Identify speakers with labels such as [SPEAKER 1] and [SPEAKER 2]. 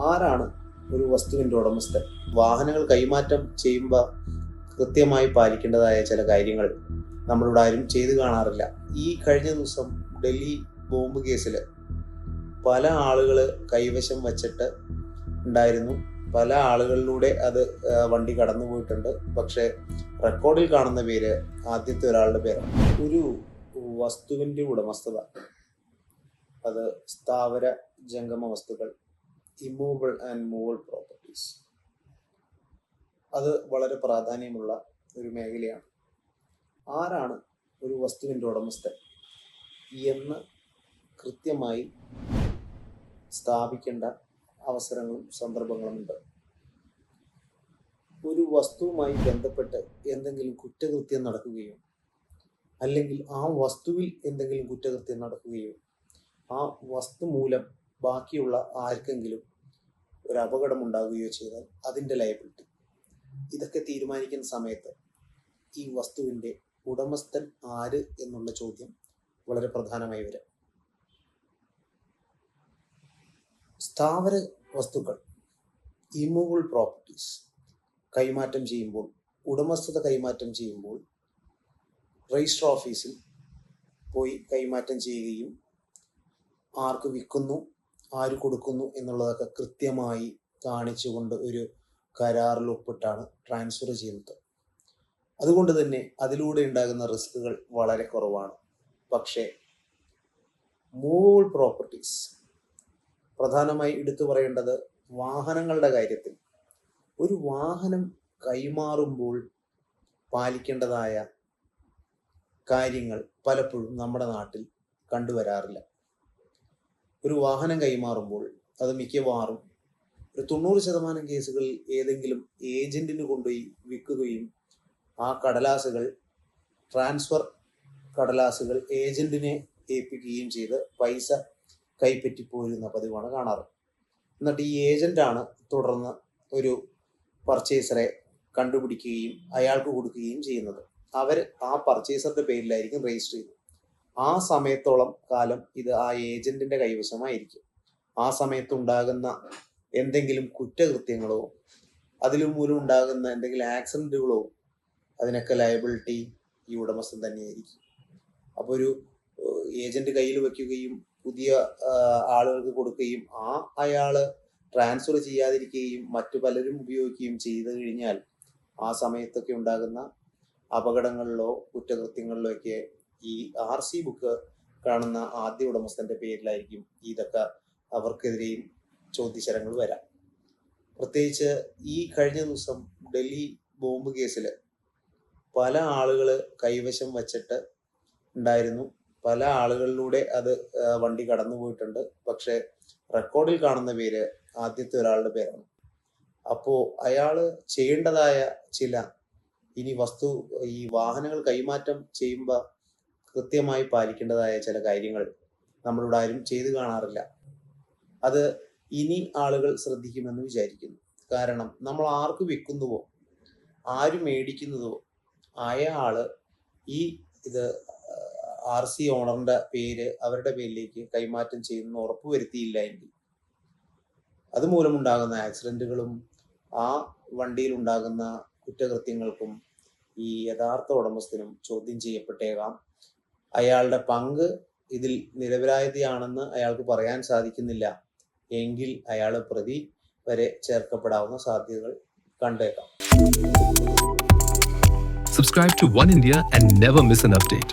[SPEAKER 1] ആരാണ് ഒരു വസ്തുവിന്റെ ഉടമസ്ഥൻ? വാഹനങ്ങൾ കൈമാറ്റം ചെയ്യുമ്പോൾ കൃത്യമായി പാലിക്കേണ്ടതായ ചില കാര്യങ്ങൾ നമ്മളിവിടെ ആരും ചെയ്തു കാണാറില്ല. ഈ കഴിഞ്ഞ ദിവസം ഡൽഹി ബോംബ് കേസിൽ പല ആളുകൾ കൈവശം വച്ചിട്ട് ഉണ്ടായിരുന്നു. പല ആളുകളിലൂടെ അത് വണ്ടി കടന്നു പോയിട്ടുണ്ട്. പക്ഷെ റെക്കോർഡിൽ കാണുന്ന പേര് ആദ്യത്തെ ഒരാളുടെ പേരാണ്. ഒരു വസ്തുവിന്റെ ഉടമസ്ഥത അത് സ്ഥാവര ജംഗമ വസ്തുക്കൾ ഇമ്മൂവബിൾ ആൻഡ് മൂവബിൾ പ്രോപ്പർട്ടീസ് അത് വളരെ പ്രാധാന്യമുള്ള ഒരു മേഖലയാണ്. ആരാണ് ഒരു വസ്തുവിന്റെ ഉടമസ്ഥൻ എന്ന് കൃത്യമായി സ്ഥാപിക്കേണ്ട അവസരങ്ങളും സന്ദർഭങ്ങളുമുണ്ട് ഒരു വസ്തുവുമായി ബന്ധപ്പെട്ട് എന്തെങ്കിലും കുറ്റകൃത്യം നടക്കുകയോ അല്ലെങ്കിൽ ആ വസ്തുവിൽ എന്തെങ്കിലും കുറ്റകൃത്യം നടക്കുകയോ ആ വസ്തു മൂലം ബാക്കിയുള്ള ആർക്കെങ്കിലും ഒരു അപകടം ഉണ്ടാകുകയോ ചെയ്താൽ അതിന്റെ ലയബിലിറ്റി ഇതൊക്കെ തീരുമാനിക്കുന്ന സമയത്ത് ഈ വസ്തുവിന്റെ ഉടമസ്ഥൻ ആര് എന്നുള്ള ചോദ്യം വളരെ പ്രധാനമായി വരാം. സ്ഥാവര വസ്തുക്കൾ ഇമൂവബിൾ പ്രോപ്പർട്ടീസ് കൈമാറ്റം ചെയ്യുമ്പോൾ ഉടമസ്ഥത കൈമാറ്റം ചെയ്യുമ്പോൾ രജിസ്റ്റർ ഓഫീസിൽ പോയി കൈമാറ്റം ചെയ്യുകയും ആർക്ക് വിൽക്കുന്നു ആര് കൊടുക്കുന്നു എന്നുള്ളതൊക്കെ കൃത്യമായി കാണിച്ചുകൊണ്ട് ഒരു കരാറിൽ ഒപ്പിട്ടാണ് ട്രാൻസ്ഫർ ചെയ്യുന്നത്. അതുകൊണ്ട് തന്നെ അതിലൂടെ ഉണ്ടാകുന്ന റിസ്കുകൾ വളരെ കുറവാണ്. പക്ഷേ മൂവബിൾ പ്രോപ്പർട്ടീസ് പ്രധാനമായി എടുത്തു പറയേണ്ടത് വാഹനങ്ങളുടെ കാര്യത്തിൽ. ഒരു വാഹനം കൈമാറുമ്പോൾ പാലിക്കേണ്ടതായ കാര്യങ്ങൾ പലപ്പോഴും നമ്മുടെ നാട്ടിൽ കണ്ടുവരാറില്ല. ഒരു വാഹനം കൈമാറുമ്പോൾ അത് മിക്കവാറും ഒരു തൊണ്ണൂറ് ശതമാനം കേസുകളിൽ ഏതെങ്കിലും ഏജന്റിന് കൊണ്ടുപോയി വിൽക്കുകയും ആ കടലാസുകൾ ട്രാൻസ്ഫർ കടലാസുകൾ ഏജന്റിനെ ഏൽപ്പിക്കുകയും ചെയ്ത് പൈസ കൈപ്പറ്റി പോരുന്ന പതിവാണ് കാണാറ്. എന്നിട്ട് ഈ ഏജന്റാണ് തുടർന്ന് ഒരു പർച്ചേസറെ കണ്ടുപിടിക്കുകയും അയാൾക്ക് കൊടുക്കുകയും ചെയ്യുന്നത്. അവർ ആ പർച്ചേസറിന്റെ പേരിലായിരിക്കും രജിസ്റ്റർ ചെയ്തത്. ആ സമയത്തോളം കാലം ഇത് ആ ഏജന്റിന്റെ കൈവശമായിരിക്കും. ആ സമയത്തുണ്ടാകുന്ന എന്തെങ്കിലും കുറ്റകൃത്യങ്ങളോ അതിലും മൂലം ഉണ്ടാകുന്ന എന്തെങ്കിലും ആക്സിഡന്റുകളോ അതിനൊക്കെ ലയബിലിറ്റി ഈ ഉടമസ്ഥൻ തന്നെയായിരിക്കും. അപ്പോൾ ഒരു ഏജന്റ് കയ്യിൽ വെക്കുകയും പുതിയ ആളുകൾക്ക് കൊടുക്കുകയും ആ അയാൾ ട്രാൻസ്ഫർ ചെയ്യാതിരിക്കുകയും മറ്റു പലരും ഉപയോഗിക്കുകയും ചെയ്തു കഴിഞ്ഞാൽ ആ സമയത്തൊക്കെ ഉണ്ടാകുന്ന അപകടങ്ങളിലോ കുറ്റകൃത്യങ്ങളിലോ ഒക്കെ ഈ ആർ സി ബുക്ക് കാണുന്ന ആദ്യ ഉടമസ്ഥന്റെ പേരിലായിരിക്കും ഇതൊക്കെ അവർക്കെതിരെയും ചോദ്യശരങ്ങൾ വരാം. പ്രത്യേകിച്ച് ഈ കഴിഞ്ഞ ദിവസം ഡൽഹി ബോംബ് കേസിൽ പല ആളുകൾ കൈവശം വച്ചിട്ട് ഉണ്ടായിരുന്നു. പല ആളുകളിലൂടെ അത് വണ്ടി കടന്നു പോയിട്ടുണ്ട്. പക്ഷെ റെക്കോർഡിൽ കാണുന്ന പേര് ആദ്യത്തെ ഒരാളുടെ പേരാണ്. അപ്പോൾ അയാൾ ചെയ്യേണ്ടതായ ചില ഇനി വസ്തു ഈ വാഹനങ്ങൾ കൈമാറ്റം ചെയ്യുമ്പോൾ കൃത്യമായി പാലിക്കേണ്ടതായ ചില കാര്യങ്ങൾ നമ്മളിവിടെ ആരും ചെയ്തു കാണാറില്ല. അത് ഇനി ആളുകൾ ശ്രദ്ധിക്കുമെന്ന് വിചാരിക്കുന്നു. കാരണം നമ്മൾ ആർക്ക് വിൽക്കുന്നുവോ ആര് മേടിക്കുന്നതോ ആയ ആൾ ഈ ഇത് ആർ സി ഓണറിന്റെ പേര് അവരുടെ പേരിലേക്ക് കൈമാറ്റം ചെയ്യുന്ന ഉറപ്പുവരുത്തിയില്ല എങ്കിൽ അതുമൂലമുണ്ടാകുന്ന ആക്സിഡന്റുകളും ആ വണ്ടിയിൽ ഉണ്ടാകുന്ന കുറ്റകൃത്യങ്ങൾക്കും ഈ യഥാർത്ഥ ഉടമസ്ഥനും ചോദ്യം ചെയ്യപ്പെട്ടേക്കാം. അയാളുടെ പങ്ക് ഇതിൽ നിരപരാധിയാണെന്ന് അയാൾക്ക് പറയാൻ സാധിക്കുന്നില്ല എങ്കിൽ അയാൾ പ്രതി വരെ ചേർക്കപ്പെടാവുന്ന സാധ്യതകൾ കണ്ടേക്കാം
[SPEAKER 2] Subscribe to One India and never miss an update.